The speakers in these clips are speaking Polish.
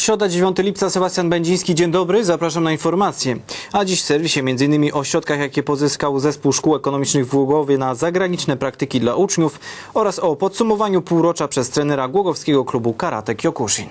Środa 9 lipca, Sebastian Będziński, dzień dobry, zapraszam na informacje. A dziś w serwisie m.in. o środkach, jakie pozyskał Zespół Szkół Ekonomicznych w Głogowie na zagraniczne praktyki dla uczniów oraz o podsumowaniu półrocza przez trenera głogowskiego klubu Karate Kyokushin.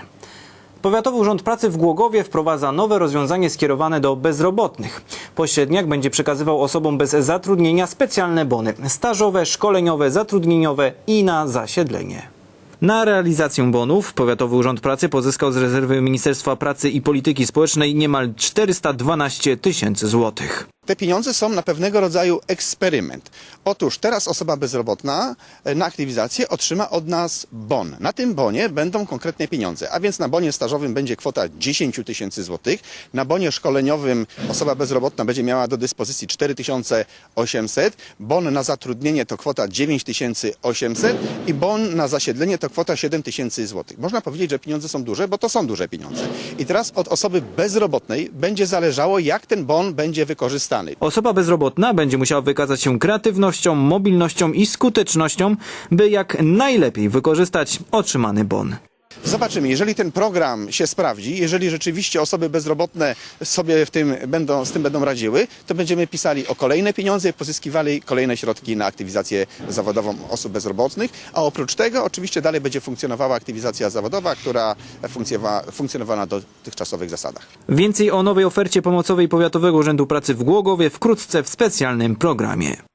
Powiatowy Urząd Pracy w Głogowie wprowadza nowe rozwiązanie skierowane do bezrobotnych. Pośredniak będzie przekazywał osobom bez zatrudnienia specjalne bony stażowe, szkoleniowe, zatrudnieniowe i na zasiedlenie. Na realizację bonów Powiatowy Urząd Pracy pozyskał z rezerwy Ministerstwa Pracy i Polityki Społecznej niemal 412 tysięcy złotych. Te pieniądze są na pewnego rodzaju eksperyment. Otóż teraz osoba bezrobotna e, na aktywizację otrzyma od nas bon. Na tym bonie będą konkretne pieniądze, a więc na bonie stażowym będzie kwota 10 tysięcy złotych, na bonie szkoleniowym osoba bezrobotna będzie miała do dyspozycji 4800, bon na zatrudnienie to kwota 9800 i bon na zasiedlenie to kwota 7000 złotych. Można powiedzieć, że pieniądze są duże, bo to są duże pieniądze. I teraz od osoby bezrobotnej będzie zależało, jak ten bon będzie wykorzystany. Osoba bezrobotna będzie musiała wykazać się kreatywnością, mobilnością i skutecznością, by jak najlepiej wykorzystać otrzymany bon. Zobaczymy, jeżeli ten program się sprawdzi, jeżeli rzeczywiście osoby bezrobotne sobie w tym będą, z tym będą radziły, to będziemy pisali o kolejne pieniądze pozyskiwali kolejne środki na aktywizację zawodową osób bezrobotnych, a oprócz tego oczywiście dalej będzie funkcjonowała aktywizacja zawodowa, która funkcjonowa- funkcjonowała na dotychczasowych zasadach. Więcej o nowej ofercie pomocowej Powiatowego Urzędu Pracy w Głogowie wkrótce w specjalnym programie.